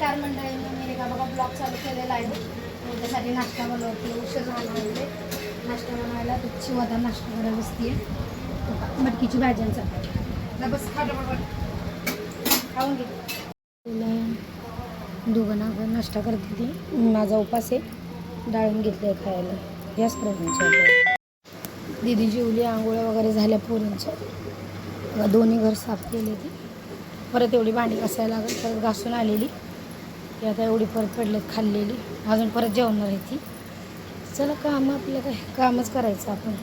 नमस्कार मंडळी मी एका बघा ब्लॉग चालू केलेला आहे. त्याच्यासाठी नाश्ता बनवते. उशीर झाला म्हणजे नाश्ता बनवायला तुझी वदा नाश्ता करायला बसते मटकीची भाज्यांचा बस खाऊन घेते दोघांना आपण नाश्ता करते ती माझा उपास आहे डाळून घेतले खायला. याच प्रकारच्या दिदी जेवली आंघोळ्या वगैरे झाल्या पोरींच्या. दोन्ही घर साफ केले ती परत एवढी भांडी घासायला लागत परत घासून आलेली. ती आता एवढी परत पडलेत खाल्लेली. अजून परत जेवणार आहे ती. चला काम आपलं काय? कामच करायचं आपण.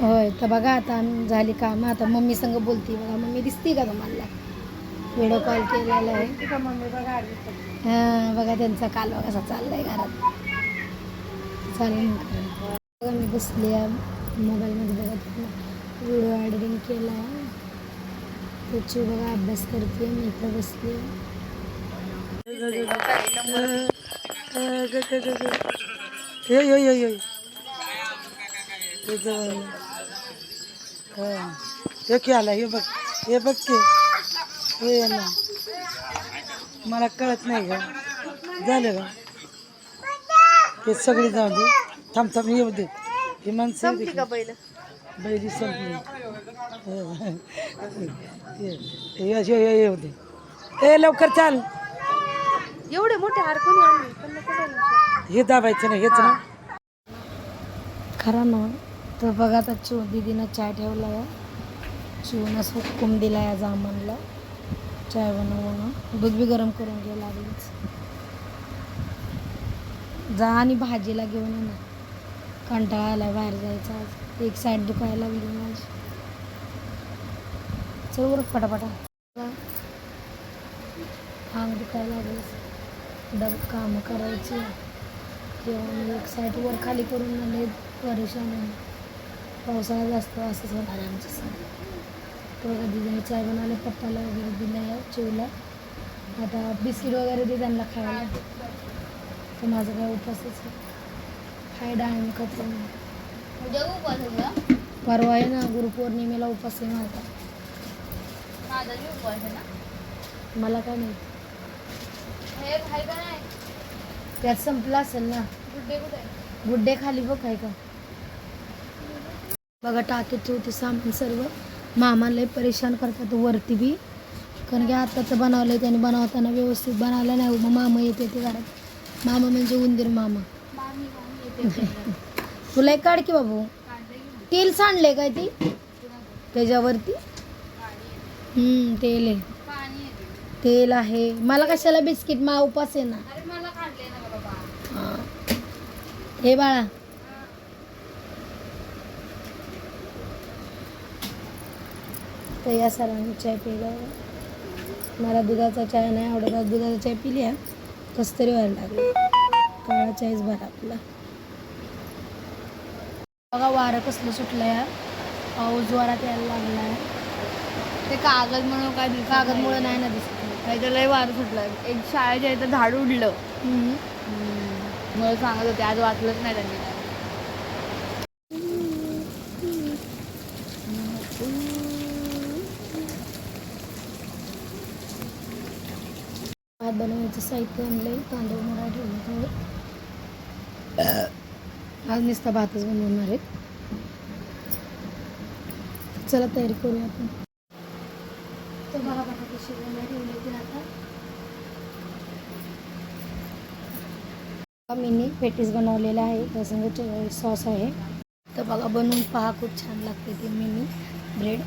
होय तर बघा आता झाली कामं. आता मम्मी संग बोलते बघा मम्मी दिसते का तुम्हाला? व्हिडिओ कॉल केलेला आहे. हां बघा त्यांचा काल कसा चाललाय घरात. चालेल बघा मी बसली आहे. मोबाईलमध्ये बघा व्हिडिओ एडिटिंग केला आहे त्याची बघा अभ्यास करते मी इथं बसली हे की आला हे बघ हे बघ की. हे याला मला कळत नाही का झालं का? हे सगळी जाऊ दे. थांब थांब येऊ दे. ही माणसं बैली संपली ये- ये- ये- ये- येऊ दे ए लवकर चाल. एवढे मोठे हार कोणी आणले? पण नको बनवू. हे दाबायचं ना हेच ना. खरं ना तर बघा आता चिव दीदीनं चाय ठेवला आहे चिवनं असं हुकूम दिला आहे जामनला. चाय बनव म्हणून दूध बी गरम करून घ्यावं लागलीच. जा आणि भाजीला घेऊन ये ना. कंटाळा आला बाहेर जायचा आज. एक साईड दुखायला लागली माझी. चल उरक पटापटा. अंग दुखायला लागलं डब कामं करायची. किंवा मग एक साईड वर खाली करून मला परेशान आहे. पावसाळा जास्त असंच होणार आहे आमच्या संग. तो कधी चाय बनवले पप्पाला वगैरे दिला चिवला आता बिस्किट वगैरे दे त्यांना खायला. तर माझं काय उपासच आहे खाय डाळिंब खातो परवा आहे ना गुरुपौर्णिमेला उपास आहे माझा. मला काय नाही? त्यात संपला असेल ना. गुड्डे खाली बघ काय का? बघा टाकीत ठेवते सामान सर्व. मामा लय परेशान करतात वरती बी. कारण की आता तर बनवलंय त्याने बनवताना व्यवस्थित बनवलं नाही. मग मामा येते ते घरात. मामा म्हणजे उंदीर मामा. तुला एक काढ की बाबू. तेल सांडले काय ती? त्याच्यावरती? हम्म तेल आहे. तेल आहे. मला कशाला बिस्किट? मा उपास आहे ना. हा. हे बाळा. तर या सर्वांनी चाय पिला मला दुधाचा चाय नाही आवडत. दुधाचा चाय पिली आहे कसं तरी व्हायला लागलं. काळा चायच बरा आपला. बघा वारं कसलं सुटलं या पाऊस जोरात यायला लागला आहे ते कागद म्हणून काय दिसत कागदमुळं नाही. ना दिसत. नाही तर लय वार सुटलं एक शाळेच्या इथं झाड उडलं. मला सांगत होते आज वाचलंच नाही त्यांनी. काय. भात बनवायचं साहित्य आणलंय तांदूळ मोडा ठेवले आज नुसता भातच बनवणार आहेत. चला तयारी करूया आपण. तर बघा बटाटे शिजवायला ठेवले ते आता. मीनी पेटीस बनवलेला आहे. त्यासंग सॉस आहे. तर बघा बनवून पहा खूप छान लागते ती मिनी ब्रेड.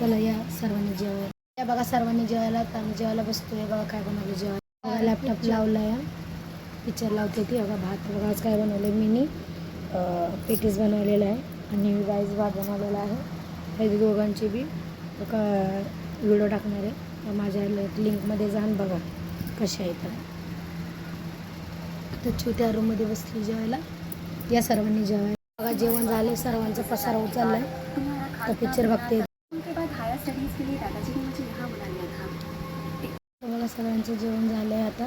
चला या सर्वांनी जेवायला. या बघा सर्वांनी जेवायला आम्ही जेवायला बसतोय. बघा काय बनवलं जेवायला. बघा लॅपटॉप लावला पिक्चर लावते ती. बघा भात बघा आज काय बनवलं नी पेटीस बनवलेलं आहे आणि राईस भात बनवलेला आहे. हे दोघांची बी. का व्हिडिओ टाकणार आहे. माझ्या लिंकमध्ये जाऊन बघा कशा आहे तर. छोट्या रूममध्ये बसली जेवायला. या सर्वांनी जेवायला. बघा जेवण झाले सर्वांचा होत उचलला आहे तर पिक्चर बघते. मला सर्वांचं जेवण झालं आहे आता.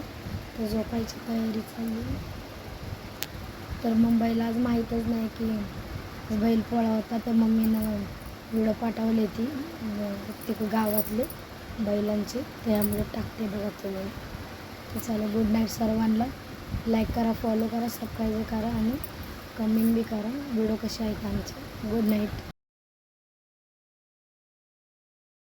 तर झोपायची तयारी चालली तर मुंबईला आज माहीतच नाही की बैल पोळा होता तर मम्मीनं व्हिडिओ पाठवले ती प्रत्येक गावातले बैलांचे. त्यामुळे टाकते बघा तुम्ही. तर चला गुड नाईट सर्वांना. लाईक करा फॉलो करा सबस्क्राईब करा आणि कमेंट बी करा. व्हिडिओ कसे आहेत आमचे? Good night